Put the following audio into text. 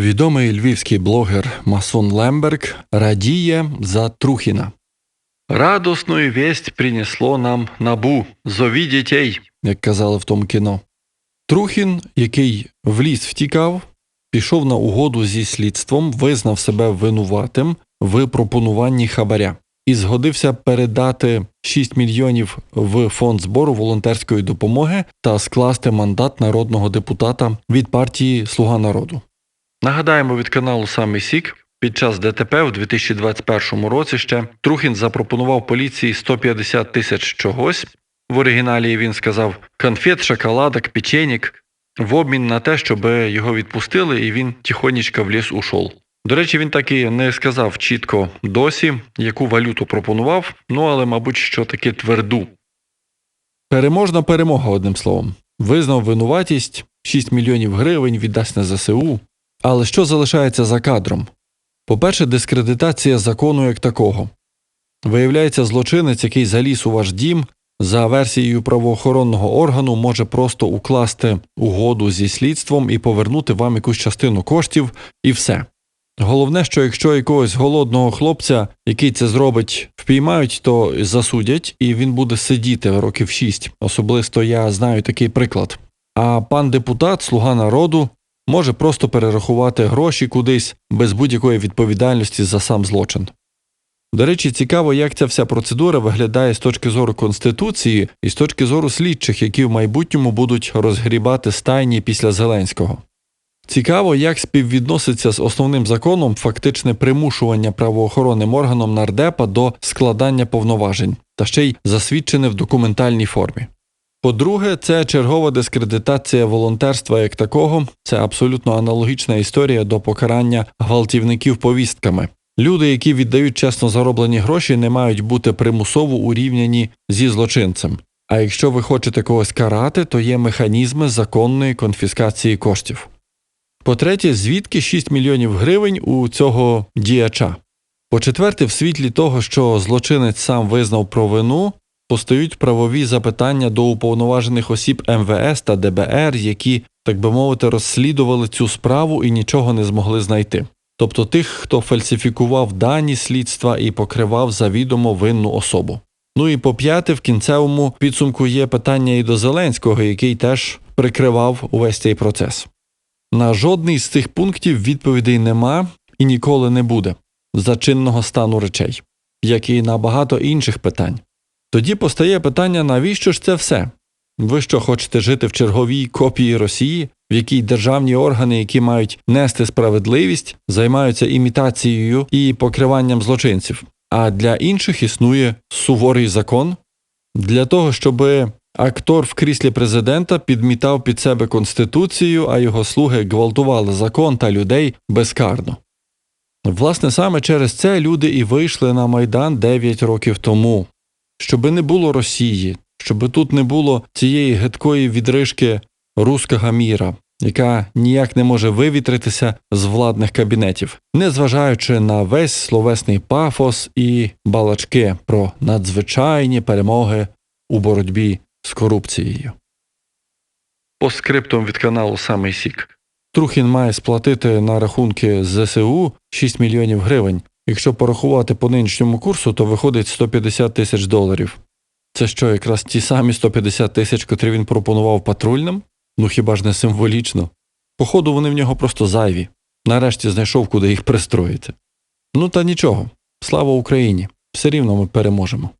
Відомий львівський блогер Масон Лемберг радіє за Трухіна. Радосну весть принесло нам набу. Зові дітей, як казали в тому кіно. Трухін, який в ліс втікав, пішов на угоду зі слідством, визнав себе винуватим в пропонуванні хабаря і згодився передати 6 мільйонів в фонд збору волонтерської допомоги та скласти мандат народного депутата від партії Слуга народу. Нагадаємо від каналу Самий Сік. Під час ДТП в 2021 році ще Трухін запропонував поліції 150 тисяч чогось. В оригіналі він сказав конфет, шоколадок, печенік в обмін на те, щоб його відпустили, і він тихонечко в ліс ушов. До речі, він так і не сказав чітко досі, яку валюту пропонував, ну але, мабуть, що таки тверду. Переможна перемога, одним словом. Визнав винуватість, 6 мільйонів гривень віддасть на ЗСУ. Але що залишається за кадром? По-перше, дискредитація закону як такого. Виявляється, злочинець, який заліз у ваш дім, за версією правоохоронного органу може просто укласти угоду зі слідством і повернути вам якусь частину коштів, і все. Головне, що якщо якогось голодного хлопця, який це зробить, впіймають, то засудять, і він буде сидіти років шість. Особисто я знаю такий приклад. А пан депутат, слуга народу, може просто перерахувати гроші кудись без будь-якої відповідальності за сам злочин. До речі, цікаво, як ця вся процедура виглядає з точки зору Конституції і з точки зору слідчих, які в майбутньому будуть розгрібати стайні після Зеленського. Цікаво, як співвідноситься з основним законом фактичне примушування правоохоронним органом нардепа до складання повноважень, та ще й засвідчене в документальній формі. По-друге, це чергова дискредитація волонтерства як такого, це абсолютно аналогічна історія до покарання гвалтівників повістками. Люди, які віддають чесно зароблені гроші, не мають бути примусово урівняні зі злочинцем. А якщо ви хочете когось карати, то є механізми законної конфіскації коштів. По-третє, звідки 6 мільйонів гривень у цього діяча? По-четверте, в світлі того, що злочинець сам визнав провину, постають правові запитання до уповноважених осіб МВС та ДБР, які, так би мовити, розслідували цю справу і нічого не змогли знайти. Тобто тих, хто фальсифікував дані слідства і покривав завідомо винну особу. Ну і по п'яте, в кінцевому підсумку є питання і до Зеленського, який теж прикривав увесь цей процес. На жодний з цих пунктів відповідей нема і ніколи не буде за чинного стану речей, як і на багато інших питань. Тоді постає питання, навіщо ж це все? Ви що хочете жити в черговій копії Росії, в якій державні органи, які мають нести справедливість, займаються імітацією і покриванням злочинців, а для інших існує суворий закон для того, щоб актор в кріслі президента підмітав під себе конституцію, а його слуги гвалтували закон та людей безкарно. Власне, саме через це люди і вийшли на Майдан 9 років тому, щоби не було Росії, щоби тут не було цієї гидкої відрижки руського міра, яка ніяк не може вивітритися з владних кабінетів, незважаючи на весь словесний пафос і балачки про надзвичайні перемоги у боротьбі з корупцією. По скриптам від каналу Самий Сік. Трухін має сплатити на рахунки ЗСУ 6 мільйонів гривень. Якщо порахувати по нинішньому курсу, то виходить 150 тисяч доларів. Це що, якраз ті самі 150 тисяч, котрі він пропонував патрульним? Ну хіба ж не символічно? Походу, вони в нього просто зайві. Нарешті знайшов, куди їх пристроїти. Ну та нічого. Слава Україні! Все рівно ми переможемо.